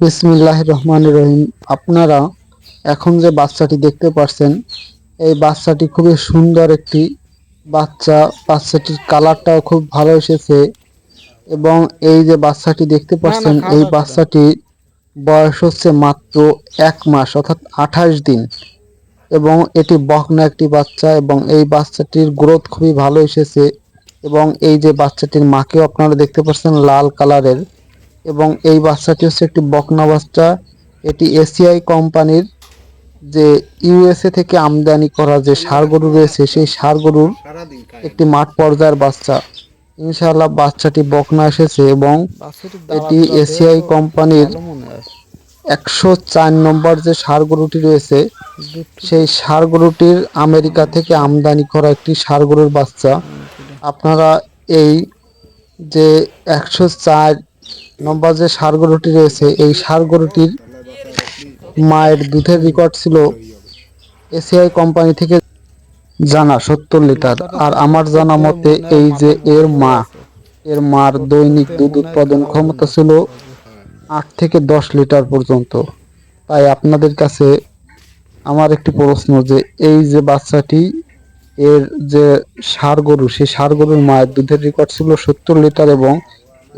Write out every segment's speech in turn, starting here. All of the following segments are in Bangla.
বিসমিল্লাহ রহমান রহিম। আপনারা এখন যে বাচ্চাটি দেখতে পাচ্ছেন এই বাচ্চাটি খুবই সুন্দর একটি বাচ্চা। বাচ্চাটির কালারটাও খুব ভালো এসেছে এবং এই যে বাচ্চাটি দেখতে পাচ্ছেন এই। বাচ্চাটির বয়স হচ্ছে মাত্র এক মাস অর্থাৎ আঠাশ দিন। এবং এটি বকনা একটি বাচ্চা এবং এই বাচ্চাটির গ্রোথ খুবই ভালো এসেছে। এবং এই যে বাচ্চাটির মাকেও আপনারা দেখতে পাচ্ছেন লাল কালারের। এবং এই বাচ্চাটি হচ্ছে একটি বকনা বাচ্চা। এটি এসিআই কোম্পানির যে ইউএসএ থেকে আমদানি করা যে সার গরু রয়েছে সেই ষাড় গরুর একটি মাঠ পর্যায়ের বাচ্চা। ইনশাআল্লাহ বাচ্চাটি বকনা এসেছে এবং এটি এসিআই কোম্পানির। একশো চার নম্বর যে ষাড় গরুটি রয়েছে সেই সার গরুটির আমেরিকা থেকে আমদানি করা একটি ষাড় গরুর বাচ্চা। আপনারা এই যে একশো চার নম্বর যে ষাড় গরুটি রয়েছে, এই ষাড় গরুটির মায়ের দুধের রেকর্ড ছিল এসিআই কোম্পানি থেকে জানা সত্তর লিটার। আর আমার জানা মতে এই যে এর মা, এর মার দৈনিক দুধ উৎপাদন ক্ষমতা ছিল আট থেকে দশ লিটার পর্যন্ত। তাই আপনাদের কাছে আমার একটি প্রশ্ন যে, এই যে বাচ্চাটি, এর যে ষাড় গরু, সেই ষাড় গরুর মায়ের দুধের রেকর্ড ছিল সত্তর লিটার এবং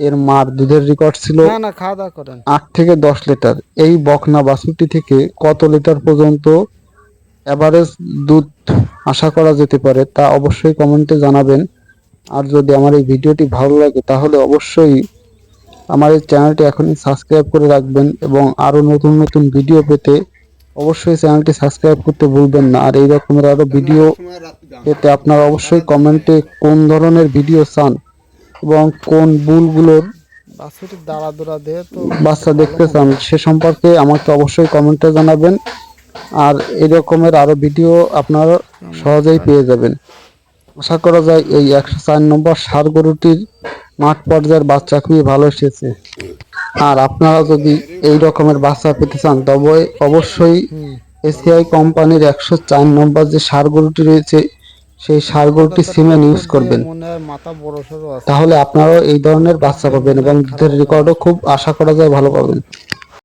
এর মার দুধের রেকর্ড ছিল না না খাওয়া দাওয়া করেন। আট থেকে দশ লিটার। এই বকনা বাছুরটি থেকে কত লিটার পর্যন্ত অ্যাভারেজ দুধ আশা করা যেতে পারে তা অবশ্যই কমেন্টে জানাবেন। আর যদি আমার এই ভিডিওটি ভালো লাগে তাহলে অবশ্যই আমার এই চ্যানেলটি এখনই সাবস্ক্রাইব করে রাখবেন এবং আরও নতুন নতুন ভিডিও পেতে অবশ্যই চ্যানেলটি সাবস্ক্রাইব করতে ভুলবেন না। আর এই রকমের আরও ভিডিও পেতে আপনারা অবশ্যই কমেন্টে কোন ধরনের ভিডিও চান এবং কোন বুলগুলোর বাচ্চা দেখতে চান সে সম্পর্কে আমাকে অবশ্যই কমেন্টে জানাবেন। আর এই রকমের আরও ভিডিও আপনারা সহজেই পেয়ে যাবেন। আশা করা যায় এই একশো চার নম্বর সার গরুটির মাঠ পর্যায়ের বাচ্চা খুবই ভালো এসেছে। আর আপনারা যদি এই রকমের বাচ্চা পেতে চান তবে অবশ্যই এসিআই কোম্পানির একশো চার নম্বর যে সার গরুটি রয়েছে সেই সার গরুটি সিমেন্ট ইউজ করবেন। মাথা বড় সড়ো তাহলে আপনারাও এই ধরনের বাচ্চা পাবেন এবং দুধের রেকর্ডও খুব আশা করা যায় ভালো পাবেন।